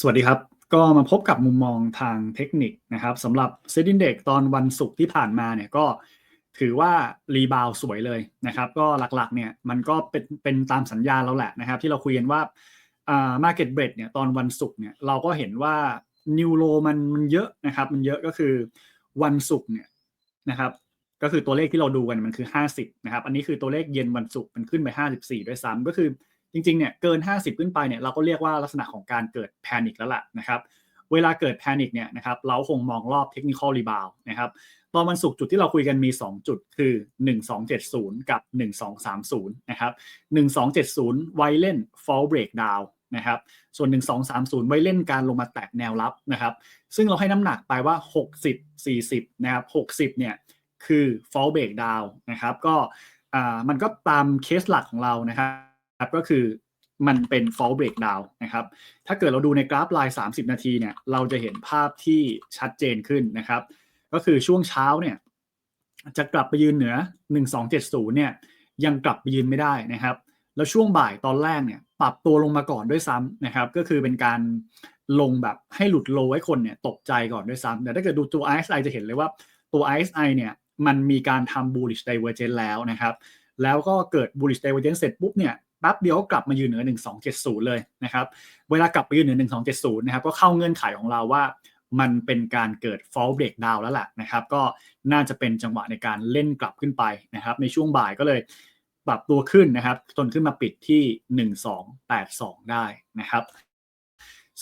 สวัสดีครับ ก็มาพบกับมุมมองทางเทคนิคนะครับสำหรับเซ็นดินเด็กตอนวันศุกร์ที่ผ่านมาเนี่ยก็ถือว่ารีบาวสวยเลยนะครับ ก็หลักๆเนี่ยมันก็เป็นเป็นตามสัญญาเราแหละนะครับ ที่เราคุยกันว่าอ่ามาเก็ตเบรดเนี่ยตอนวันศุกร์เนี่ยเราก็เห็นว่านิวโรมันมันเยอะนะครับ มันเยอะก็คือวันศุกร์เนี่ยนะครับ ก็คือตัวเลขที่เราดูกันมันคือ 50นะครับอันนี้คือตัวเลขเย็นวันศุกร์มันขึ้นไป 54 ด้วยซ้ำก็คือ จริงๆเนี่ยเกิน 50 ขึ้นไปเนี่ยเราก็เรียกว่าลักษณะของการเกิดแพนิคแล้วล่ะนะครับเวลาเกิดแพนิคเนี่ยนะครับเราคงมองรอบเทคนิคอลรีบาวนะครับตอนวันศุกร์จุดที่เราคุยกันมี 2 จุดคือ 1270 กับ 1230นะครับ1270 ไว้เล่น fall breakdown นะครับส่วน 1230 ไว้เล่นการลงมาแตะแนวรับนะครับ ซึ่งเราให้น้ำหนักไปว่า 60 40 นะครับ 60 เนี่ย คือ fall breakdown นะครับ ก็อ่ามันก็ตามเคสหลักของเรานะครับ ครับก็คือมันเป็น fall breakdown นะครับ ถ้าเกิดเราดูในกราฟลาย 30 นาทีเนี่ย เราจะเห็นภาพที่ชัดเจนขึ้นนะครับ ก็คือช่วงเช้าเนี่ย จะกลับไปยืนเหนือ 1270 เนี่ย ยังกลับไปยืนไม่ได้นะครับ แล้วช่วงบ่ายตอนแรกเนี่ย ปรับตัวลงมาก่อนด้วยซ้ำนะครับ ก็คือเป็นการลงแบบให้หลุดโลให้คนเนี่ยตกใจก่อนด้วยซ้ำแต่ถ้าเกิดดูตัว RSI จะเห็นเลยว่าตัว RSI เนี่ย มันมีการทำ bullish divergence แล้วนะครับ แล้วก็เกิด bullish divergence เสร็จปุ๊บเนี่ย แป๊บเดียวก็กลับมายืนเหนือ 1270 เลยนะครับเวลากลับไปยืนเหนือ 1270 นะครับก็เข้าเงื่อนไขของเราว่ามันเป็นการเกิด fall breakdown แล้วแหละนะครับ ก็น่าจะเป็นจังหวะในการเล่นกลับขึ้นไปนะครับ ในช่วงบ่ายก็เลยปรับตัวขึ้นนะครับจนขึ้นมาปิดที่ 1282 ได้นะครับ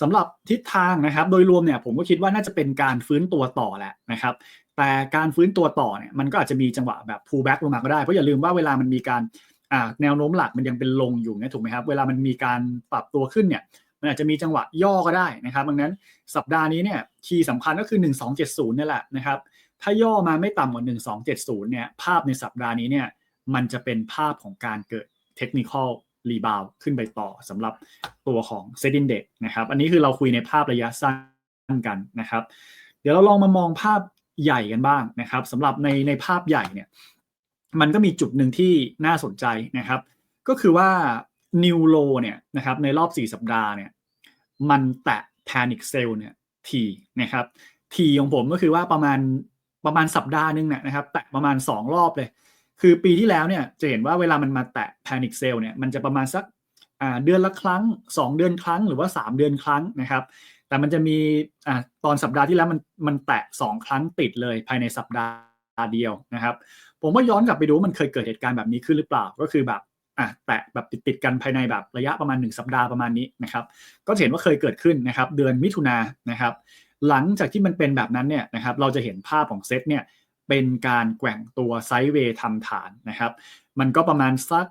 สำหรับทิศทางนะครับ โดยรวมเนี่ยผมก็คิดว่าน่าจะเป็นการฟื้นตัวต่อแหละนะครับ แต่การฟื้นตัวต่อเนี่ยมันก็อาจจะมีจังหวะแบบ pull back ลงมาก็ได้ เพราะอย่าลืมว่าเวลามันมีการ แนวโน้มหลักมันยังเป็นลงอยู่นะถูกไหมครับเวลามันมีการปรับตัวขึ้นเนี่ยมันอาจจะมีจังหวะย่อก็ได้นะครับดังนั้นสัปดาห์นี้เนี่ยคีย์สำคัญก็คือ 1270นี่แหละนะครับถ้าย่อมาไม่ต่ำกว่า 1270เนี่ยภาพในสัปดาห์นี้เนี่ยมันจะเป็นภาพของการเกิดเทคนิคอลรีบาวขึ้นไปต่อสำหรับตัวของเซดินเด็กนะครับอันนี้คือเราคุยในภาพระยะสั้นกันนะครับ เดี๋ยวเราลองมามองภาพใหญ่กันบ้างนะครับสำหรับในในภาพใหญ่เนี่ย มันก็มีจุดหนึ่งที่น่าสนใจนะครับ ก็คือว่านิวโลเนี่ยนะครับในรอบ 4 สัปดาห์เนี่ยมันแตะแพนิคเซลเนี่ยทีนะครับทีของผมก็คือว่าประมาณประมาณสัปดาห์นึงเนี่ยนะครับแตะประมาณ 2 รอบเลย คือปีที่แล้วเนี่ยจะเห็นว่าเวลามันมาแตะแพนิคเซลเนี่ยมันจะประมาณสักเดือนละครั้ง 2 เดือนครั้งหรือว่า 3 เดือนครั้งนะครับ แต่มันจะมีอตอนสัปดาห์ที่แล้วมันมันแตะ 2 ครั้งติดเลยภายในสัปดาห์เดียวนะครับ ผมว่าย้อนกลับไปดูว่ามันเคยเกิดเหตุการณ์แบบนี้ขึ้นหรือเปล่าก็คือแบบอะแตะแบบติดติดกันภายในแบบระยะประมาณ 1 สัปดาห์ประมาณนี้นะครับก็เห็นว่าเคยเกิดขึ้นนะครับเดือนมิถุนานะครับหลังจากที่มันเป็นแบบนั้นเนี่ยนะครับเราจะเห็นภาพของเซตเนี่ยเป็นการแกว่งตัวไซด์เวย์ทำฐานนะครับมันก็ประมาณสัก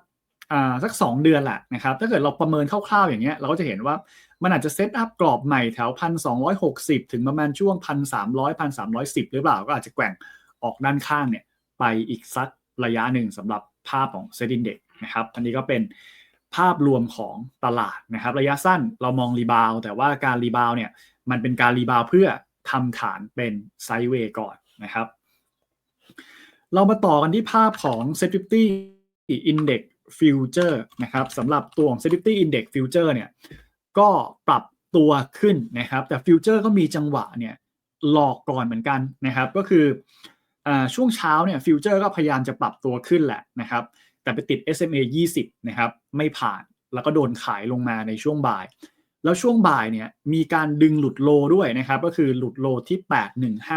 อ่าสัก 2 เดือนแหละนะครับถ้าเกิดเราประเมินคร่าวๆอย่างเงี้ยเราก็จะเห็นว่ามันอาจจะเซตอัพกรอบใหม่แถวพันสองถึงประมาณช่วงพันสามร้อยพันสามหรือเปล่าก็อาจจะแกว่งออกด้านข้างเนี่ย ไปอีกสักระยะหนึ่งสำหรับภาพของเซดินเด็กนะครับอันนี้ก็เป็นภาพรวมของตลาดนะครับ ระยะสั้นเรามองรีบาวแต่ว่าการรีบาวเนี่ยมันเป็นการรีบาวเพื่อทำฐานเป็นไซด์เวย์ก่อนนะครับ เรามาต่อกันที่ภาพของ s e c u r i t y Index Future นะครับสำหรับตัวของ s e c u r i t y Index Future เนี่ยก็ปรับตัวขึ้นนะครับ แต่ฟิวเจอร์ก็มีจังหวะเนี่ยหลอกก่อนเหมือนกันนะครับ ก็คือ ช่วงเช้าเนี่ยฟิวเจอร์ก็พยายามจะปรับตัวขึ้นแหละนะครับ แต่ไปติด SMA 20 นะครับ ไม่ผ่านแล้วก็โดนขายลงมาในช่วงบ่าย แล้วช่วงบ่ายเนี่ยมีการดึงหลุดโลด้วยนะครับ ก็คือหลุดโลที่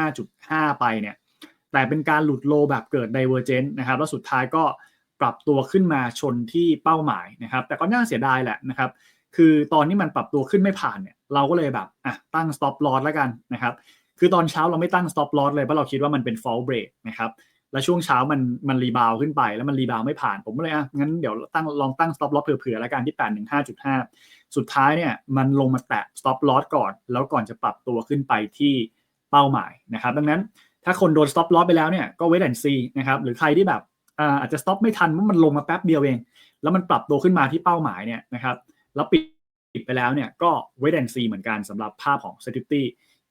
815.5 ไปเนี่ยแต่เป็นการหลุดโลแบบเกิด Divergence นะครับแล้วสุดท้ายก็ปรับตัวขึ้นมาชนที่เป้าหมายนะครับ แต่ก็น่าเสียดายแหละนะครับ คือตอนนี้มันปรับตัวขึ้นไม่ผ่านเนี่ย เราก็เลยแบบอะตั้ง stop loss แล้วกันนะครับ คือตอนเช้าเราไม่ตั้ง stop loss เลยเพราะเราคิดว่ามันเป็น fall break นะครับแล้วช่วงเช้ามันมันรีบาวขึ้นไปแล้วมันรีบาวไม่ผ่านผมเลยอะงั้นเดี๋ยวตั้งลองตั้ง stop loss เผื่อๆแล้วกันที่ 815.5 สุดท้ายเนี่ยมันลงมาแตะ stop loss ก่อน แล้วก่อนจะปรับตัวขึ้นไปที่เป้าหมายนะครับดังนั้นถ้าคนโดน stop loss ไปแล้วเนี่ยก็ wait and see นะครับหรือใครที่แบบอาจจะ stop ไม่ทันเพรามันลงมาแป๊บเดียวเอง แล้วมันปรับตัวขึ้นมาที่เป้าหมายเนี่ยนะครับแล้วปิดไปแล้วเนี่ยก็ wait and see เหมือนกันสำหรับภาพของ security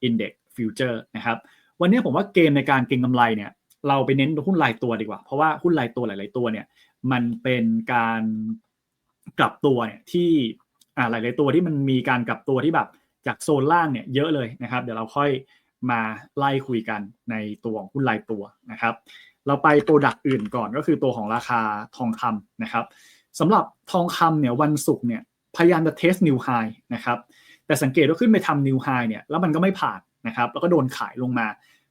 index ฟิวเจอร์นะครับวันนี้ผมว่าเกมในการเก็งกำไรเนี่ยเราไปเน้นหุ้นรายตัวดีกว่า เพราะว่าหุ้นรายตัวหลาย ๆ ตัวเนี่ยมันเป็นการกลับตัวเนี่ยที่อ่าหลาย ๆ ตัวที่มันมีการกลับตัวที่แบบจากโซนล่างเนี่ยเยอะเลยนะครับ เดี๋ยวเราค่อยมาไล่คุยกันในตัวของหุ้นรายตัวนะครับ เราไปโปรดักต์อื่นก่อนก็คือตัวของราคาทองคำนะครับสำหรับทองคำเนี่ยวันศุกร์เนี่ยพยายามจะเทสนิวไฮนะครับแต่สังเกตว่าขึ้นไปทำนิวไฮเนี่ยแล้วมันก็ไม่ผ่าน นะครับแล้วก็โดนขายลงมา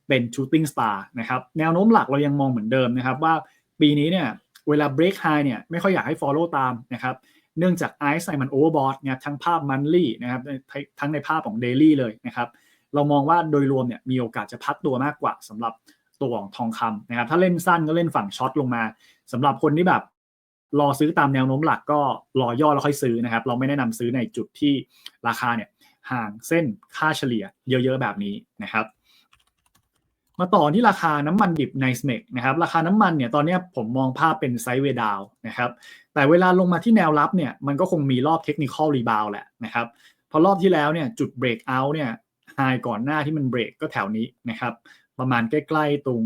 เป็นชูตติ้งสตาร์นะครับแนวโน้มหลักเรายังมองเหมือนเดิมนะครับว่าปีนี้เนี่ยเวลา break high เนี่ยไม่ค่อยอยากให้ follow ตามนะครับเนื่องจากไอซ์ไมันโอเวอร์บอทเนี่ยทั้งภาพมันลี่นะครับทั้งในภาพของเดลี่เลยนะครับเรามองว่าโดยรวมเนี่ยมีโอกาสจะพักตัวมากกว่าสำหรับตัวของทองคำนะครับถ้าเล่นสั้นก็เล่นฝั่งช็อตลงมาสำหรับคนที่แบบรอซื้อตามแนวโน้มหลักก็รอย่อแล้วค่อยซื้อนะครับ เราไม่แนะนำซื้อในจุดที่ราคาเนี่ย ห่างเส้นค่าเฉลี่ยเยอะๆแบบนี้นะครับมาต่อที่ราคาน้ำมันดิบในสเมกนะครับราคาน้ำมันเนี่ยตอนนี้ผมมองภาพเป็นไซด์เวดาวนะครับแต่เวลาลงมาที่แนวรับเนี่ยมันก็คงมีรอบเทคนิคอลรีบาวแหละนะครับพอรอบที่แล้วเนี่ยจุดเบรกเอาท์เนี่ยไฮก่อนหน้าที่มันเบรกก็แถวนี้นะครับประมาณใกล้ๆตรง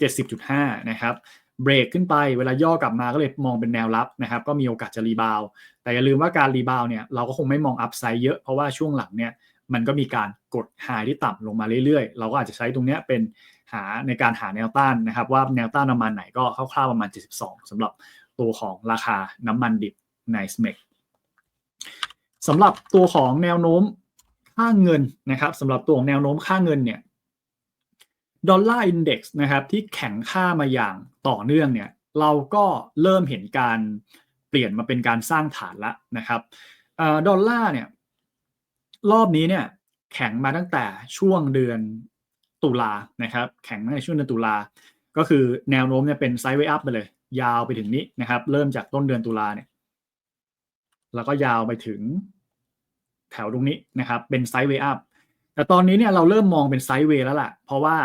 70.5นะครับเบรกขึ้นไปเวลาย่อกลับมาก็เลยมองเป็นแนวรับนะครับก็มีโอกาสจะรีบาว แต่อย่าลืมว่าการรีบาวเนี่ยเราก็คงไม่มองอัพไซด์เยอะเพราะว่าช่วงหลังเนี่ยมันก็มีการกดหายที่ต่ำลงมาเรื่อยๆ เราก็อาจจะใช้ตรงนี้เป็นหาในการหาแนวต้านนะครับ ว่าแนวต้านประมาณไหนก็คร่าวๆประมาณ 72สำหรับตัวของราคาน้ำมันดิบในสเมกสำหรับตัวของแนวโน้มค่าเงินนะครับสำหรับตัวของแนวโน้มค่าเงินเนี่ยดอลลาร์อินเด็กซ์นะครับที่แข็งค่ามาอย่างต่อเนื่องเนี่ยเราก็เริ่มเห็นการ เปลี่ยนมาเป็นการสร้างฐานละนะครับดอลลาร์เนี่ยรอบนี้เนี่ยแข็งมาตั้งแต่ช่วงเดือนตุลานะครับแข็งในช่วงเดือนตุลา ก็คือแนวโน้มเนี่ยเป็นไซด์เวย์อัพไปเลย ยาวไปถึงนี้นะครับ เริ่มจากต้นเดือนตุลาเนี่ยแล้วก็ยาวไปถึงแถวตรงนี้นะครับเป็นไซด์เวย์อัพแต่ตอนนี้เนี่ยเราเริ่มมองเป็นไซด์เวย์แล้วล่ะ เพราะว่า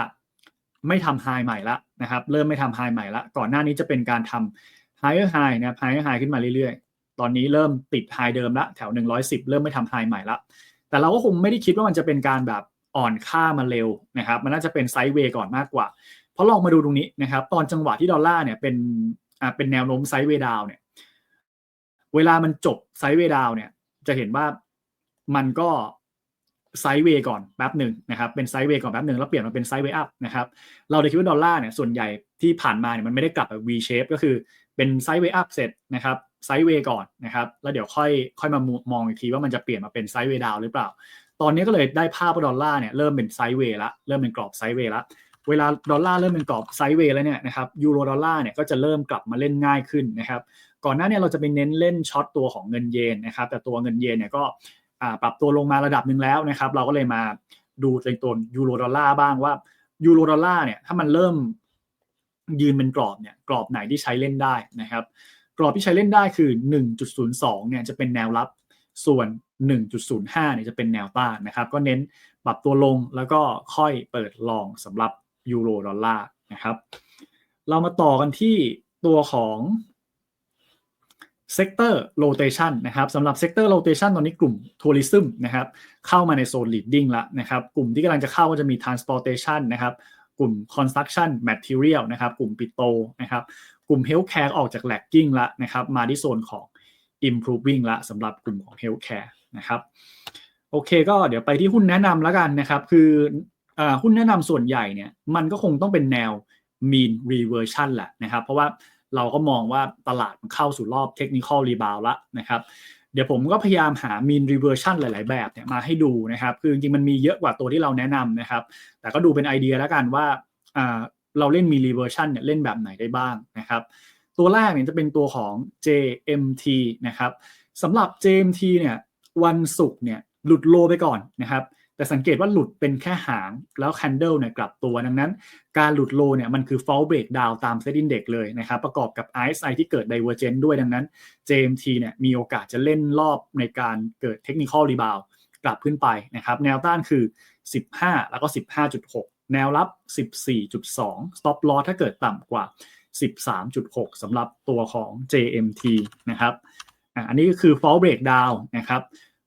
ไม่ทำไฮใหม่ละนะครับ เริ่มไม่ทำไฮใหม่ละ ก่อนหน้านี้จะเป็นการทำ ไฮเออร์ไฮนะครับไฮเออร์ไฮขึ้นมาเรื่อยๆ ตอนนี้เริ่มติดไฮเดิมละแถว 110 เริ่มไม่ทำไฮใหม่ละแต่เราก็คงไม่ได้คิดว่ามันจะเป็นการแบบอ่อนค่ามาเร็วนะครับ มันน่าจะเป็นไซด์เวย์ก่อนมากกว่า เพราะลองมาดูตรงนี้นะครับ ตอนจังหวะที่ดอลลาร์เนี่ยเป็นอ่าเป็นแนวโน้มไซด์เวย์ดาวเนี่ย เวลามันจบไซด์เวย์ดาวเนี่ย จะเห็นว่ามันก็ไซด์เวย์ก่อนแป๊บหนึ่งนะครับ เป็นไซด์เวย์ก่อนแป๊บหนึ่งแล้วเปลี่ยนมาเป็นไซด์เวย์อัพนะครับ เราเลยคิดว่าดอลลาร์เนี่ยส่วนใหญ่ที่ผ่านมาเนี่ยมันไม่ได้กลับแบบ V shape ก็คือ เป็นไซด์เวย์อัพเสร็จนะครับไซด์เวย์ก่อนนะครับแล้วเดี๋ยวค่อยค่อยมามองอีกทีว่ามันจะเปลี่ยนมาเป็นไซด์เวย์ดาวหรือเปล่า ตอนนี้ก็เลยได้ภาพว่าดอลลาร์เนี่ยเริ่มเป็นไซด์เวย์ละเริ่มเป็นกรอบไซด์เวย์ละเวลาดอลลาร์เริ่มเป็นกรอบไซด์เวย์แล้วเนี่ยนะครับยูโรดอลลาร์เนี่ยก็จะเริ่มกลับมาเล่นง่ายขึ้นนะครับก่อนหน้านี้เราจะไปเน้นเล่นช็อตตัวของเงินเยนนะครับแต่ตัวเงินเยนเนี่ยก็ปรับตัวลงมาระดับหนึ่งแล้วนะครับเราก็เลยมาดูในตัวยูโรดอลลาร์บ้างว่ายูโรดอลลาร์เนี่ยถ้ามันเริ่ม ยืนเป็นกรอบเนี่ยกรอบไหนที่ใช้เล่นได้นะครับ กรอบที่ใช้เล่นได้คือ 1.02 เนี่ยจะเป็นแนวรับส่วน 1.05 เนี่ยจะเป็นแนวต้านนะครับ ก็เน้นปรับตัวลงแล้วก็ค่อยเปิดลองสำหรับยูโรดอลลาร์นะครับ เรามาต่อกันที่ตัวของเซกเตอร์โรเตชันนะครับสำหรับเซกเตอร์โรเตชันตอนนี้กลุ่มทัวริซึมนะครับเข้ามาในโซน leading แล้วนะครับ กลุ่มที่กำลังจะเข้าก็จะมี transportation นะครับ กลุ่ม construction material นะครับ กลุ่มปิโตนะครับ กลุ่ม healthcare ออกจาก lagging ละนะครับ มาที่โซนของ improving ละสำหรับกลุ่มของ healthcare นะครับ โอเคก็เดี๋ยวไปที่หุ้นแนะนำแล้วกันนะครับ คืออหุ้นแนะนำส่วนใหญ่เนี่ย มันก็คงต้องเป็นแนว mean reversion แหละนะครับ เพราะว่าเราก็มองว่าตลาดมันเข้าสู่รอบเทคนิคอลรีบาวละนะครับ เดี๋ยวผมก็พยายามหา mean reversion หลาย ๆ แบบเนี่ยมาให้ดูนะครับ คือจริงๆมันมีเยอะกว่าตัวที่เราแนะนำนะครับ แต่ก็ดูเป็นไอเดียแล้วกันว่าเราเล่น mean reversion เนี่ยเล่นแบบไหนได้บ้างนะครับ ตัวแรกเนี่ยจะเป็นตัวของ JMT นะครับสำหรับ JMT เนี่ยวันศุกร์เนี่ยหลุดโลไปก่อนนะครับ แต่สังเกตว่าหลุดเป็นแค่หางแล้วแคนเดิลเนี่ยกลับตัวดังนั้น การหลุดโลเนี่ยมันคือ fall break down ตามเซตอินเด็กเลยนะครับ ประกอบกับ RSI ที่เกิด divergent ด้วยดังนั้น JMT เนี่ยมีโอกาสจะเล่นรอบในการเกิด technical rebound กลับขึ้นไปนะครับแนวต้านคือ 15 แล้วก็ 15.6 แนวรับ 14.2 stop loss ถ้าเกิดต่ำกว่า 13.6สำหรับตัวของ JMT นะครับอันนี้ก็คือ fall break down นะครับ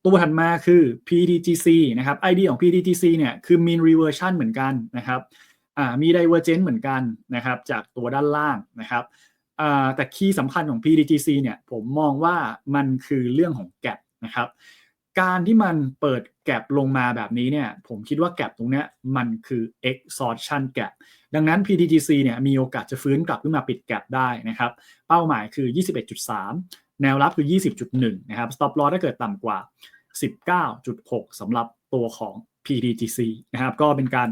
ตัวถัดมาคือ PDGC นะครับ ID ของ PDGC เนี่ยคือ mean reversion เหมือนกันนะครับอ่ามี divergent เหมือนกันนะครับจากตัวด้านล่างนะครับอ่าแต่คีย์สำคัญของ PDGC เนี่ยผมมองว่ามันคือเรื่องของ gap นะครับการที่มันเปิดแกลบลงมาแบบนี้เนี่ยผมคิดว่าแกลบตรงเนี้ยมันคือ exhaustion gap ดังนั้น PTGC เนี่ยมีโอกาสจะฟื้นกลับขึ้นมาปิดแกลบได้นะครับเป้าหมายคือ 21.3 แนวรับคือ 20.1 นะครับ stop loss ถ้าเกิดต่ำกว่า 19.6สำหรับตัวของ PTGC นะครับ ก็เป็นการ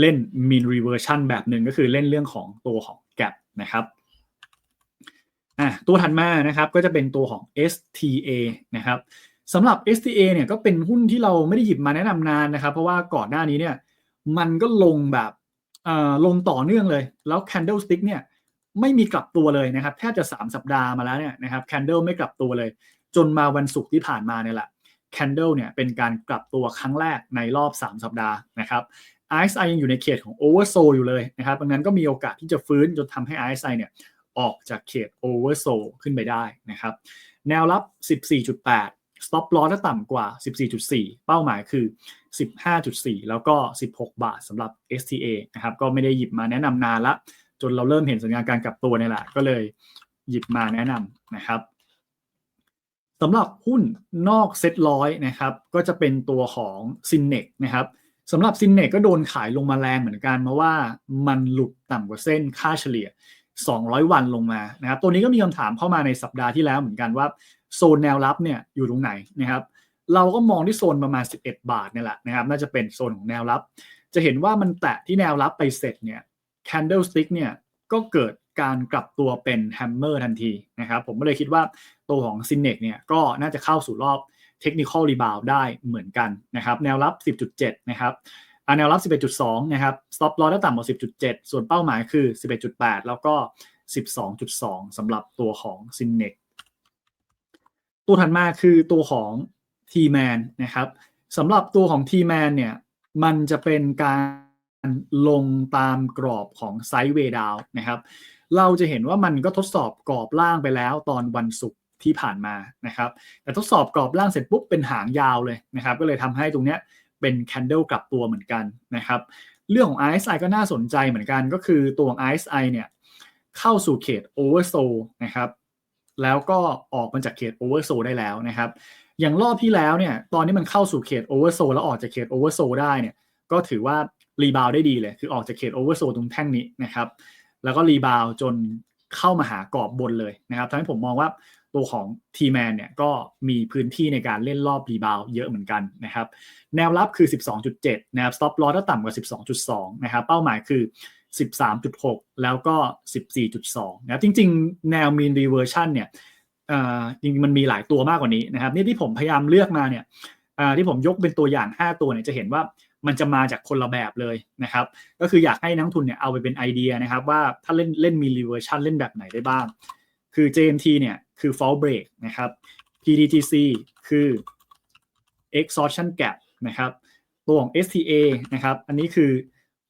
เล่น mean reversion แบบหนึ่งก็คือเล่นเรื่องของตัวของ gap นะครับตัวถัดมานะครับก็จะเป็นตัวของ STA นะครับสำหรับ STA เนี่ยก็เป็นหุ้นที่เราไม่ได้หยิบมาแนะนำนานนะครับ เพราะว่าก่อนหน้านี้เนี่ยมันก็ลงแบบลงต่อเนื่องเลย แล้ว candlestick เนี่ยไม่มีกลับตัวเลยนะครับแทบจะ 3 สัปดาห์มาแล้วเนี่ยนะครับ candle ไม่กลับตัวเลย จนมาวันศุกร์ที่ผ่านมาเนี่ยแหละ candle เนี่ยเป็นการกลับตัวครั้งแรกในรอบ 3 สัปดาห์นะครับ RSI ยังอยู่ในเขตของ oversold อยู่เลยนะครับดังนั้นก็มีโอกาสที่จะฟื้นจนทำให้ RSI เนี่ยออกจากเขต oversold ขึ้นไปได้นะครับ แนวรับ 14.8 stop loss ถ้าต่ำกว่า 14.4 เป้าหมายคือ 15.4 แล้วก็ 16 บาทสำหรับ STA นะครับก็ไม่ได้หยิบมาแนะนำนานละ จนเราเริ่มเห็นสัญญาณการกลับตัวนี่แหละ ก็เลยหยิบมาแนะนำนะครับ สำหรับหุ้นนอกเซ็ตร้อยนะครับก็จะเป็นตัวของ s y n n e x นะครับสำหรับ s y n n e x ก็โดนขายลงมาแรงเหมือนกันเพราะว่ามันหลุดต่ำกว่าเส้นค่าเฉลี่ย 200 วันลงมานะครับตัวนี้ก็มีคำถามเข้ามาในสัปดาห์ที่แล้วเหมือนกันว่าโซนแนวรับเนี่ยอยู่ตรงไหนนะครับเราก็มองที่โซนประมาณ 11 บาทนี่แหละนะครับน่าจะเป็นโซนของแนวรับ จะเห็นว่ามันแตะที่แนวรับไปเสร็จเนี่ย candlestick เนี่ยก็เกิด การกลับตัวเป็นแฮมเมอร์ทันทีนะครับผมก็เลยคิดว่าตัวของ s y n n e x เนี่ยก็น่าจะเข้าสู่รอบ Technical Rebound ได้เหมือนกันนะครับแนวรับ 10.7 นะครับแนวรับ 11.2 นะครับ stop loss ถ้ต่ำกว่า 10.7 ส่วนเป้าหมายคือ 11.8 แล้วก็ 12.2 สำหรับตัวของ s y n n e x ตัวถัดมาคือตัวของ T-Man นะครับสำหรับตัวของ T-Man เนี่ยมันจะเป็นการลงตามกรอบของไซด์เวดาวนะครับ เราจะเห็นว่ามันก็ทดสอบกรอบล่างไปแล้วตอนวันศุกร์ที่ผ่านมานะครับ แต่ทดสอบกรอบล่างเสร็จปุ๊บเป็นหางยาวเลยนะครับ ก็เลยทำให้ตรงเนี้ยเป็นแคนเดลกลับตัวเหมือนกันนะครับ เรื่องของ RSI ก็น่าสนใจเหมือนกันก็คือตัวของ RSI เนี่ยเข้าสู่เขต oversold นะครับแล้วก็ออกมาจากเขต oversold ได้แล้วนะครับ อย่างรอบที่แล้วเนี่ยตอนนี้มันเข้าสู่เขต oversold แล้วออกจากเขต oversold ได้เนี่ยก็ถือว่ารีบาวได้ดีเลย คือออกจากเขต oversold ตรงแท่งนี้นะครับ แล้วก็รีบาวจนเข้ามาหากรอบบนเลยนะครับทำให้ผมมองว่าตัวของ T-Man เนี่ยก็มีพื้นที่ในการเล่นรอบรีบาวเยอะเหมือนกันนะครับ แนวรับคือ 12.7 นะครับ stop loss ถ้าต่ำกว่า 12.2 นะครับ เป้าหมายคือ 13.6 แล้วก็ 14.2 นะครับ จริง ๆ แนว mean reversion เนี่ยจริงๆมันมีหลายตัวมากกว่านี้นะครับ นี่ที่ผมพยายามเลือกมาเนี่ยที่ผมยกเป็นตัวอย่าง 5 ตัวเนี่ยจะเห็นว่า มันจะมาจากคนละแบบเลยนะครับ ก็คืออยากให้นักทุนเนี่ยเอาไปเป็นไอเดียนะครับ ว่าถ้าเล่นเล่น mean reversion เล่นแบบไหนได้บ้าง คือ JMT เนี่ยคือ fall break นะครับ PDTC คือ exhaustion gap นะครับตัวของ STA นะครับ อันนี้คือ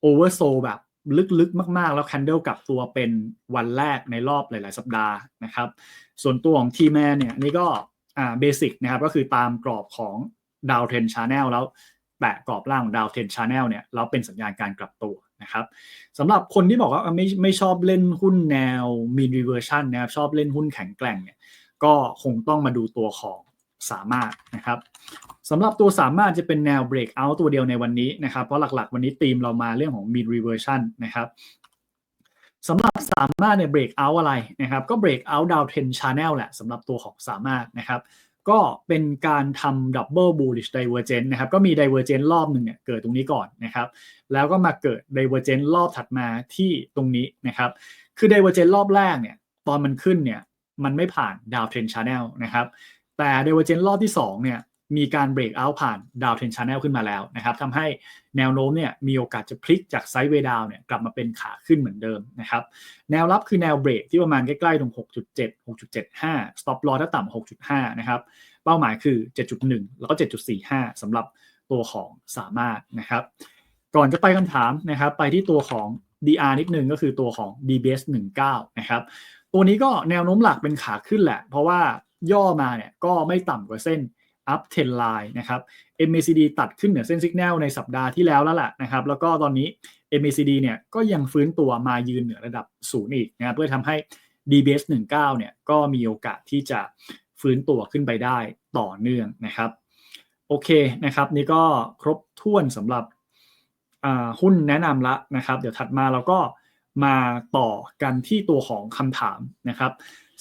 oversold แบบลึกๆ มากๆ แล้ว candle กลับตัวเป็นวันแรกในรอบหลาย ๆ สัปดาห์นะครับ ส่วนตัวของ T-Man เนี่ยนี่ก็อ่า basic นะครับ ก็คือตามกรอบของ down trend channel แล้ว แตะกรอบล่างของ down trend channel เนี่ยแล้วเป็นสัญญาณการกลับตัวนะครับสำหรับคนที่บอกว่าไม่ไม่ชอบเล่นหุ้นแนว mean reversion นะครับชอบเล่นหุ้นแข็งแกร่งเนี่ยก็คงต้องมาดูตัวของสามารถนะครับสำหรับตัวสามารถจะเป็นแนว break out ตัวเดียวในวันนี้นะครับ เพราะหลักๆ วันนี้ธีมเรามาเรื่องของ mean reversion นะครับสำหรับสามารถเนี่ย break out อะไรนะครับ ก็ break out down trend channel แหละสำหรับตัวของสามารถนะครับ ก็เป็นการทำ double bullish divergence นะครับ ก็มี divergence รอบหนึ่งเนี่ยเกิดตรงนี้ก่อนนะครับ แล้วก็มาเกิด divergence รอบถัดมาที่ตรงนี้นะครับ คือ divergence รอบแรกเนี่ย ตอนมันขึ้นเนี่ย มันไม่ผ่าน down trend channel นะครับ แต่ divergence รอบที่2เนี่ย มีการ break out ผ่าน down trend channel ขึ้นมาแล้วนะครับทำให้แนวโน้มเนี่ยมีโอกาสจะพลิกจาก sideways down เนี่ยกลับมาเป็นขาขึ้นเหมือนเดิมนะครับแนวรับคือแนวเบรกที่ประมาณใกล้ๆตรง 6.7 6.75 stop loss ถ้าต่ำ6.5 นะครับเป้าหมายคือ 7.1 แล้วก็ 7.45สำหรับตัวของสามารถนะครับก่อนจะไปคำถามนะครับไปที่ตัวของ DR นิดนึงก็คือตัวของ DBS 19นะครับตัวนี้ก็แนวโน้มหลักเป็นขาขึ้นแหละ เพราะว่าย่อมาเนี่ยก็ไม่ต่ำกว่าเส้น up 10 line นะครับ MACD ตัดขึ้นเหนือเส้น signal ในสัปดาห์ที่แล้วแล้วแหละนะครับ แล้วก็ตอนนี้ MACD เนี่ยก็ยังฟื้นตัวมายืนเหนือระดับศูนย์อีกนะเพื่อทำให้ DBS 19เนี่ยก็มีโอกาสที่จะฟื้นตัวขึ้นไปได้ต่อเนื่องนะครับ โอเคนะครับ นี่ก็ครบถ้วนสำหรับหุ้นแนะนำละนะครับ เดี๋ยวถัดมาเราก็มาต่อกันที่ตัวของคำถามนะครับ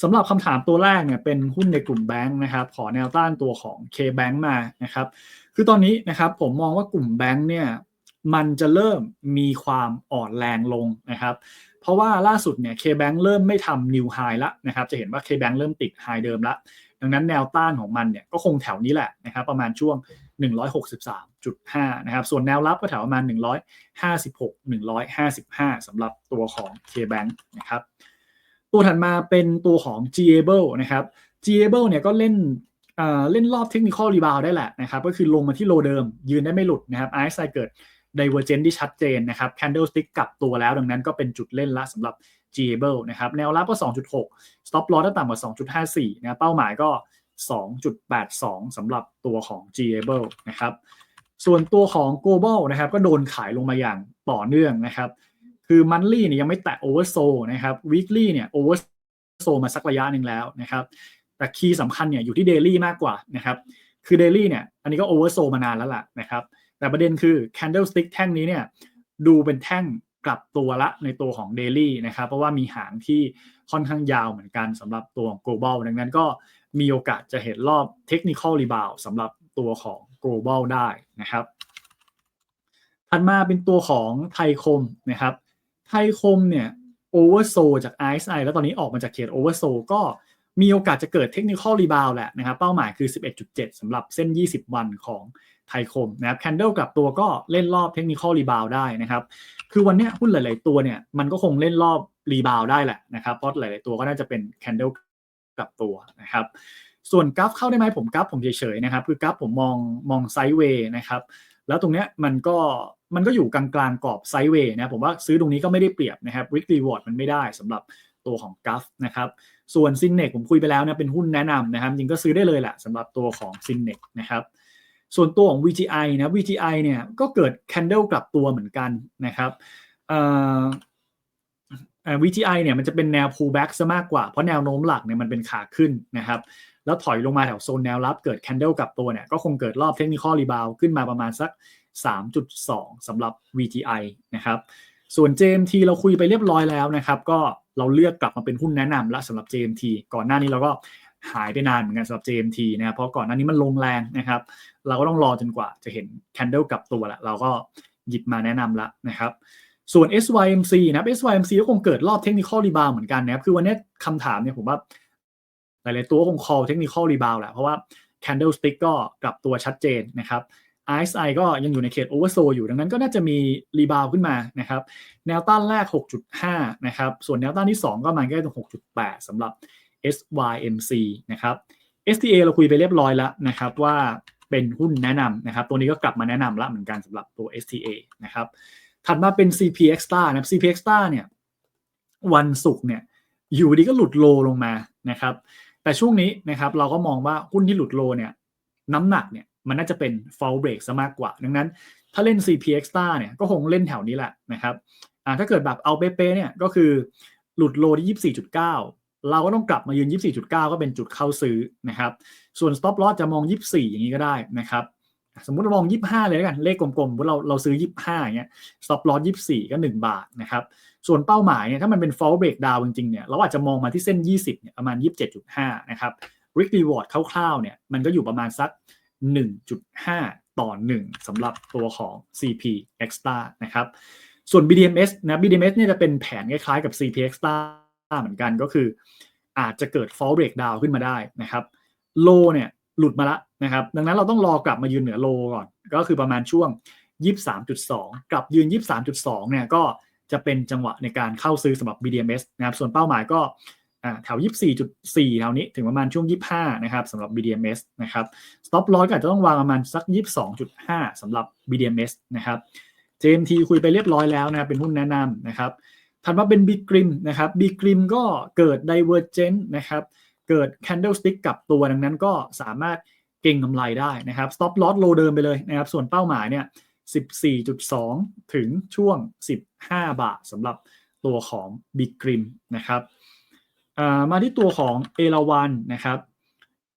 สำหรับคำถามตัวแรกเนี่ยเป็นหุ้นในกลุ่มแบงค์นะครับ ขอแนวต้านตัวของ K-Bank มานะครับ คือตอนนี้นะครับผมมองว่ากลุ่มแบงค์เนี่ยมันจะเริ่มมีความอ่อนแรงลงนะครับ เพราะว่าล่าสุดเนี่ย K-Bank เริ่มไม่ทำ new high ละนะครับ จะเห็นว่า K-Bank เริ่มติด high เดิมละ ดังนั้นแนวต้านของมันเนี่ยก็คงแถวนี้แหละนะครับ ประมาณช่วง 163.5 นะครับ ส่วนแนวรับก็แถวประมาณ 156 155สำหรับตัวของ K-Bank นะครับ ตัวถัดมาเป็นตัวของ Gable นะครับ Gable เนี่ยก็เล่นเล่นรอบเทคนิคอลรีบาวได้แหละนะครับ ก็คือลงมาที่โลเดิม ยืนได้ไม่หลุดนะครับ RSI เกิด Divergent ที่ชัดเจนนะครับ Candlestick กลับตัวแล้ว ดังนั้นก็เป็นจุดเล่นละสำหรับ Gable นะครับ แนวรับก็ 2.6 stop loss ถ้าต่ำกว่า 2.54นะเป้าหมายก็ 2.82 สำหรับตัวของ Gable นะครับส่วนตัวของ global นะครับก็โดนขายลงมาอย่างต่อเนื่องนะครับ คือ monthly เนี่ยยังไม่แตะ oversold นะครับ weekly เนี่ย oversold มาสักระยะหนึ่งแล้วนะครับแต่คีย์สำคัญเนี่ยอยู่ที่ daily มากกว่านะครับคือ daily เนี่ยอันนี้ก็ oversold มานานแล้วล่ะนะครับแต่ประเด็นคือ candlestick แท่งนี้เนี่ยดูเป็นแท่งกลับตัวละในตัวของ Daily นะครับ เพราะว่ามีหางที่ค่อนข้างยาวเหมือนกันสำหรับตัวของ Global ดังนั้นก็มีโอกาสจะเห็นรอบ Technical Rebound สำหรับตัวของ Global ได้นะครับ ถัดมาเป็นตัวของไทยคมนะครับ ไทคมเนี่ยโอเวอร์โซจาก RSI แล้วตอนนี้ออกมาจากเขตโอเวอร์โซก็มีโอกาสจะเกิดเทคนิคอลรีบาวแหละนะครับเป้าหมายคือ 11.7สำหรับเส้น 20 วันของไทยคมนะครับแคนเดลกลับตัวก็เล่นรอบเทคนิคอลรีบาวได้นะครับ คือวันนี้หุ้นหลาย ๆ ตัวเนี่ยมันก็คงเล่นรอบรีบาวได้แหละนะครับเพราะหลาย ๆ ตัวก็น่าจะเป็นแคนเดลกลับตัวนะครับ ส่วนกราฟเข้าได้ไหมผมกราฟผมเฉย ๆ นะครับ คือกราฟผมมองมองไซด์เวย์นะครับ แล้วตรงเนี้ยมันก็ มันก็อยู่กลางๆกรอบไซด์เวย์นะผมว่าซื้อตรงนี้ก็ไม่ได้เปรียบนะครับริกรีวอร์ดมันไม่ได้สำหรับตัวของกราฟนะครับส่วนซินเนกผมคุยไปแล้วนะเป็นหุ้นแนะนำนะครับจริงก็ซื้อได้เลยแหละสำหรับตัวของซินเนกนะครับส่วนตัวของ VGI นะ VGI เนี่ยก็เกิด candle กลับตัวเหมือนกันนะครับเอ่อ VGI เนี่ยมันจะเป็นแนว pullback ซะมากกว่า เพราะแนวโน้มหลักเนี่ยมันเป็นขาขึ้นนะครับแล้วถอยลงมาแถวโซนแนวรับเกิด candle กลับตัวเนี่ยก็คงเกิดรอบ technical rebound ขึ้นมาประมาณสัก 3.2สำหรับ VGI นะครับส่วน JMT เราคุยไปเรียบร้อยแล้วนะครับก็เราเลือกกลับมาเป็นหุ้นแนะนำแล้วสำหรับ JMT ก่อนหน้านี้เราก็หายไปนานเหมือนกันสำหรับ JMT นะครับเพราะก่อนหน้านี้มันลงแรงนะครับ เราก็ต้องรอจนกว่าจะเห็น candle กลับตัวละเราก็หยิบมาแนะนำละนะครับส่วน SYMC นะครับ SYMC ก็คงเกิดรอบ technical rebound เหมือนกันนะครับ คือวันนี้คำถามเนี่ยผมว่า หลาย ๆ ตัวคง call technical rebound แหละเพราะว่า candlestick ก็กลับตัวชัดเจนนะครับ RSI ก็ยังอยู่ในเขต oversold อยู่ดังนั้นก็น่าจะมีรีบาวขึ้นมานะครับแนวต้านแรก 6.5 นะครับส่วนแนวต้านที่ 2 ก็มาแค่ตรง 6.8 สำหรับ SYMC นะครับ STA เราคุยไปเรียบร้อยแล้วนะครับว่าเป็นหุ้นแนะนำนะครับตัวนี้ก็กลับมาแนะนำล้วเหมือนกันสำหรับตัว STA นะครับถัดมาเป็น CP Extra นะครับ CP Extra เนี่ยวันศุกร์เนี่ยอยู่ดีก็หลุดโลลงมานะครับแต่ช่วงนี้นะครับเราก็มองว่าหุ้นที่หลุดโลเนี่ยน้ำหนักเนี่ย มันน่าจะเป็น fall break ซะมากกว่า ดังนั้น ถ้าเล่น CP Extra เนี่ยก็คงเล่นแถวนี้แหละนะครับถ้าเกิดแบบเอาเป๊ะๆเนี่ยก็คือหลุดโลที่ 24.9 เราก็ต้องกลับมายืน 24.9 ก็เป็นจุดเข้าซื้อนะครับ ส่วน stop loss จะมอง 24 อย่างนี้ก็ได้นะครับ สมมุติมอง 25 เลยล้วกัน เลขกลมๆเราเราซื้อ 25อย่างเงี้ย stop loss 24 ก็ 1 บาทนะครับ ส่วนเป้าหมายเนี่ยถ้ามันเป็น fall break down จริงๆเนี่ยเราอาจจะมองมาที่เส้น 20เนี่ยประมาณ 27.5 นะครับ risk reward คร่าวๆเนี่ยมันก็อยู่ประมาณสัก 1.5 ต่อ 1สำหรับตัวของ CP Extra นะครับ ส่วน BDMs นะ BDMs เนี่ยจะเป็นแผนคล้ายๆกับ CP Extra เหมือนกันก็คือ อาจจะเกิด fall break down ขึ้นมาได้นะครับโลเนี่ยหลุดมาล้วนะครับ ดังนั้นเราต้องรอกลับมายืนเหนือโลก่อน ก็คือประมาณช่วง 23.2 กลับยืน 23.2 เนี่ยก็จะเป็นจังหวะในการเข้าซื้อสำหรับ BDMs นะครับ ส่วนเป้าหมายก็ แถว 24.4 แถวนี้ถึงประมาณช่วง 25 นะครับสำหรับ BDMs นะครับ stop loss ก็อาจจะต้องวางประมาณสัก 22.5สำหรับ BDMs นะครับ JMT คุยไปเรียบร้อยแล้วนะครับเป็นหุ้นแนะนำนะครับถัดมาเป็นบีกริมนะครับบีกริมก็เกิด divergent นะครับ เกิด candlestick กับตัวดังนั้นก็สามารถเก่งกำไรได้นะครับ stop loss low เดิมไปเลยนะครับ ส่วนเป้าหมายเนี่ย 14.2 ถึงช่วง 15 บาทสำหรับตัวของบีกริมนะครับ มาที่ตัวของเอราวันนะครับ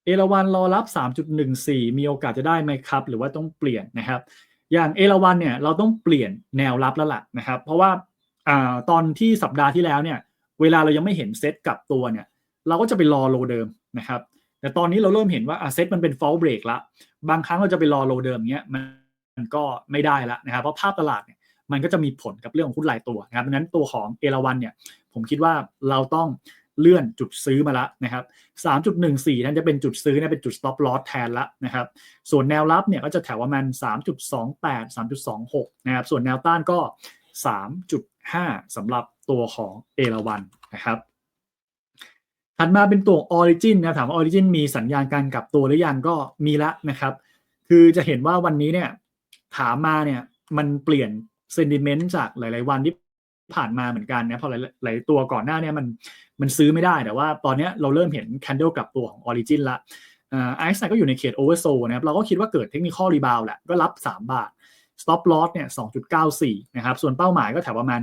เอราวันรอรับ 3.14 มีโอกาสจะได้ไหมครับ หรือว่าต้องเปลี่ยนนะครับ อย่างเอราวันเนี่ยเราต้องเปลี่ยนแนวรับแล้วล่ะนะครับ เพราะว่าอตอนที่สัปดาห์ที่แล้วเนี่ย เวลาเรายังไม่เห็นเซตกับตัวเนี่ย เราก็จะไปรอโลเดิมนะครับ แต่ตอนนี้เราเริ่มเห็นว่าเซตมันเป็น fall break ละ บางครั้งเราจะไปรอโลเดิมเนี้ยมันก็ไม่ได้ละนะครับ เพราะภาพตลาดเนี่ยมันก็จะมีผลกับเรื่องของหุ้นรายตัวนะครับดังนั้นตัวของเอราวันเนี่ย ผมคิดว่าเราต้อง เลื่อนจุดซื้อมาละนะครับ3.14 นั่นจะเป็นจุดซื้อนะเป็นจุด stop loss แทนละนะครับ ส่วนแนวรับเนี่ยก็จะแถวประมาณ3.28 3.26 นะครับ ส่วนแนวต้านก็ 3.5สำหรับตัวของเอราวันนะครับถัดมาเป็นตัว Origin นะถามว่า Origin มีสัญญาณการกลับตัวหรือยังก็มีละนะครับ คือจะเห็นว่าวันนี้เนี่ยถามมาเนี่ยมันเปลี่ยนเซนดิเมนต์จากหลาย ๆ วันที่ ผ่านมาเหมือนกันนะเพราะหลายตัวก่อนหน้าเนี่ยมันมันซื้อไม่ได้แต่ว่าตอนนี้เราเริ่มเห็น candle กลับตัวของ Origin ละไอซ์ไซก็อยู่ในเขต oversold นะครับเราก็คิดว่าเกิดเทคนิคอลรีบาวแหละก็รับ 3 บาท stop loss เนี่ย 2.94 นะครับ ส่วนเป้าหมายก็แถวประมาณ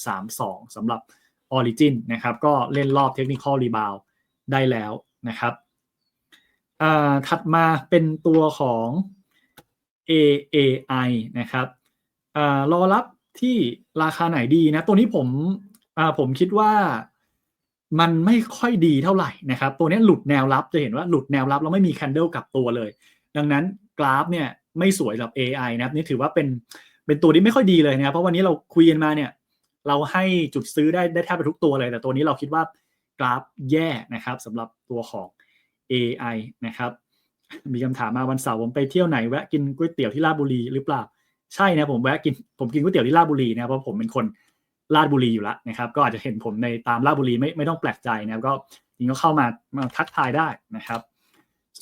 3.32 สำหรับ Origin นะครับ ก็เล่นรอบเทคนิคอลรีบาวได้แล้วนะครับ ถัดมาเป็นตัวของ AAI นะครับรอรับ ที่ราคาไหนดีนะ ตัวนี้ผมผมคิดว่ามันไม่ค่อยดีเท่าไหร่นะครับ ตัวนี้หลุดแนวรับจะเห็นว่าหลุดแนวรับแล้วไม่มีแคนเดิลกลับตัวเลย ดังนั้นกราฟเนี่ยไม่สวยสำหรับ AI นะครับนี่ถือว่าเป็นเป็นตัวที่ไม่ค่อยดีเลยนะครับ เพราะวันนี้เราคุยกันมาเนี่ย เราให้จุดซื้อได้ได้แทบไปทุกตัวเลย แต่ตัวนี้เราคิดว่ากราฟแย่นะครับสำหรับตัวของ AI นะครับ มีคำถามมาวันเสาร์ผมไปเที่ยวไหนแวะกินก๋วยเตี๋ยวที่ราชบุรีหรือเปล่า ใช่นะผมแวะกินผมกินก๋วยเตี๋ยวที่ราชบุรีนะเพราะผมเป็นคนราชบุรีอยู่แล้วนะครับ ก็อาจจะเห็นผมในตามราชบุรีไม่ไม่ต้องแปลกใจนะครับ ก็จริงก็เข้ามามาทักทายได้นะครับ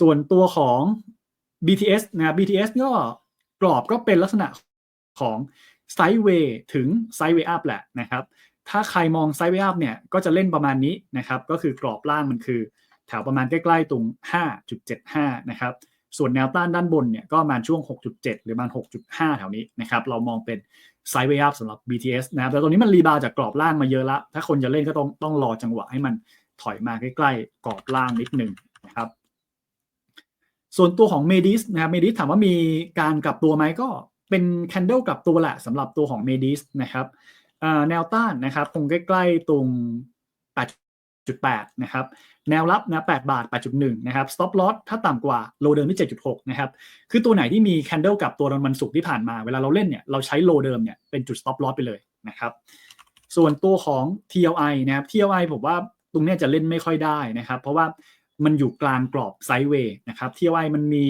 ส่วนตัวของ BTS นะ BTS ก็กรอบก็เป็นลักษณะของไซด์เวย์ถึงไซด์เวย์อัพแหละนะครับ ถ้าใครมองไซด์เวย์อัพเนี่ยก็จะเล่นประมาณนี้นะครับ ก็คือกรอบล่างมันคือแถวประมาณใกล้ ๆ ตรง 5.75 นะครับ ส่วนแนวต้านด้านบนเนี่ยก็มาช่วง 6.7 หรือประมาณ 6.5 แถวนี้นะครับ เรามองเป็นไซด์เวย์อัพสำหรับ BTS นะครับ แต่ตรงนี้มันรีบาวจากกรอบล่างมาเยอะละ ถ้าคนจะเล่นก็ต้องต้องรอจังหวะให้มันถอยมาใกล้ๆ กรอบล่างนิดหนึ่งนะครับ ส่วนตัวของ Medis นะครับ Medis ถามว่ามีการกลับตัวไหมก็เป็น candle กลับตัวแหละสำหรับตัวของ Medis นะครับแนวต้านนะครับ คงใกล้ๆตรง 8.8นะครับแนวรับนะ8บาท 8.1นะครับ stop loss ถ้าต่ำกว่าโลเดิมที่ 7.6นะครับคือตัวไหนที่มี candle กับตัววันศุกร์ที่ผ่านมา เวลาเราเล่นเนี่ยเราใช้โลเดิมเนี่ยเป็นจุด stop loss ไปเลยนะครับส่วนตัวของ TLI นะครับ TLI ผมว่าตรงนี้จะเล่นไม่ค่อยได้นะครับ เพราะว่ามันอยู่กลางกรอบไซด์เวย์นะครับ TLI มันมี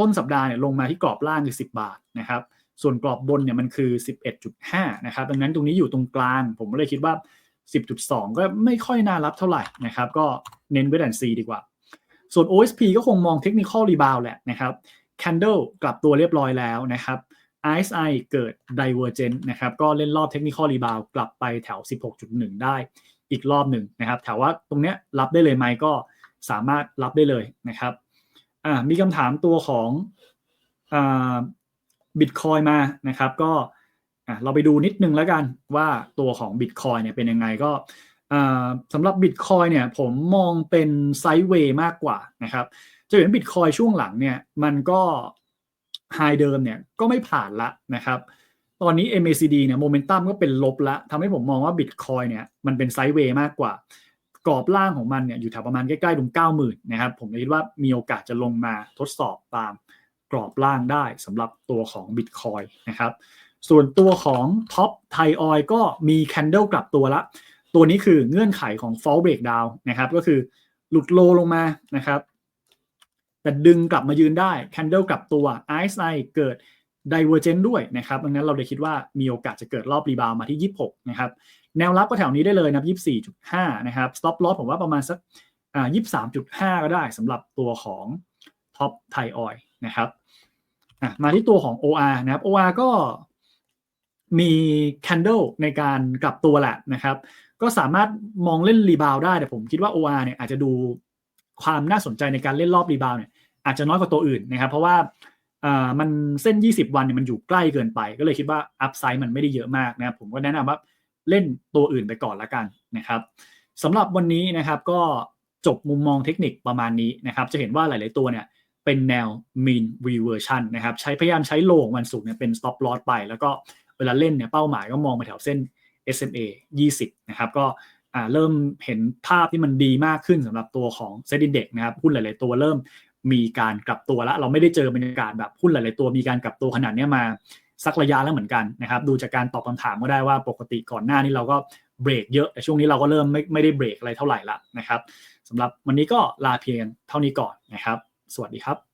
ต้นสัปดาห์เนี่ยลงมาที่กรอบล่างคือ 10 บาทนะครับส่วนกรอบบนเนี่ยมันคือ 11.5นะครับดังนั้นตรงนี้อยู่ตรงกลาง ผมก็เลยคิดว่า 10.2 ก็ไม่ค่อยน่ารับเท่าไหร่นะครับ ก็เน้นเวทแอนซีดีกว่า ส่วน OSP ก็คงมองเทคนิคอลรีบาวแหละนะครับ Candle กลับตัวเรียบร้อยแล้วนะครับ RSI เกิด Divergent นะครับ ก็เล่นรอบเทคนิคอลรีบาวกลับไปแถว 16.1 ได้อีกรอบหนึ่งนะครับแถวว่าตรงเนี้ยรับได้เลยไหมก็สามารถรับได้เลยนะครับอ่ามีคำถามตัวของอ่าบิตคอยมานะครับ ก็ เราไปดูนิดนึงแล้วกันว่าตัวของ Bitcoin เนี่ยเป็นยังไงก็สำหรับ Bitcoin เนี่ยผมมองเป็นไซด์เวย์มากกว่านะครับจะเห็น Bitcoin ช่วงหลังเนี่ยมันก็ไฮเดิมเนี่ยก็ไม่ผ่านละนะครับตอนนี้ MACD เนี่ยโมเมนตัมก็เป็นลบละทำให้ผมมองว่า Bitcoin เนี่ยมันเป็นไซด์เวย์มากกว่า กรอบล่างของมันเนี่ยอยู่แถวประมาณใกล้ๆตรง90,000นะครับผมคิดว่ามีโอกาสจะลงมาทดสอบตามกรอบล่างได้สำหรับตัวของ Bitcoin นะครับ ส่วนตัวของท็อปไทออยก็มีแคนเดลกลับตัวละ ตัวนี้คือเงื่อนไขของ fall breakdown นะครับ ก็คือหลุดโลลงมานะครับ แต่ดึงกลับมายืนได้แคนเดลกลับตัว RSI เกิด divergent ด้วยนะครับดังนั้นเราเลยคิดว่ามีโอกาสจะเกิดรอบรีบาวมาที่ 26 นะครับ แนวรับก็แถวนี้ได้เลยนะ24.5 นะครับ stop loss ผมว่าประมาณสักอ่า23.5 ก็ได้สำหรับตัวของท็อปไทออยนะครับมาที่ตัวของ OR นะครับ OR ก็ มี candle ในการกลับตัวแหละนะครับ ก็สามารถมองเล่นรีบาวได้แต่ผมคิดว่า OR เนี่ยอาจจะดูความน่าสนใจในการเล่นรอบรีบาวเนี่ยอาจจะน้อยกว่าตัวอื่นนะครับ เพราะว่ามันเส้น 20 วันเนี่ยมันอยู่ใกล้เกินไป ก็เลยคิดว่าอัพไซด์มันไม่ได้เยอะมากนะครับผมก็แนะนำว่าเล่นตัวอื่นไปก่อนละกันนะครับสำหรับวันนี้นะครับก็จบมุมมองเทคนิคประมาณนี้นะครับ จะเห็นว่าหลาย ๆ ตัวเนี่ยเป็นแนว mean reversion นะครับ ใช้พยายามใช้โลงวันศุกเนี่ยเป็น stop loss ไป แล้วก็ เวลาเล่นเนี่ยเป้าหมายก็มองไปแถวเส้น SMA 20 นะครับ ก็เริ่มเห็นภาพที่มันดีมากขึ้นสำหรับตัวของ Set Index นะครับหุ้นหลาย ๆ ตัวเริ่มมีการกลับตัวแล้วเราไม่ได้เจอบรรยากาศแบบหุ้นหลาย ๆ ตัวมีการกลับตัวขนาดนี้มาสักระยะแล้วเหมือนกันนะครับ ดูจากการตอบคำถามก็ได้ว่าปกติก่อนหน้านี้เราก็เบรกเยอะ แต่ช่วงนี้เราก็เริ่มไม่ไม่ได้เบรกอะไรเท่าไหร่ละนะครับสำหรับวันนี้ก็ลาเพียงเท่านี้ก่อนนะครับ สวัสดีครับ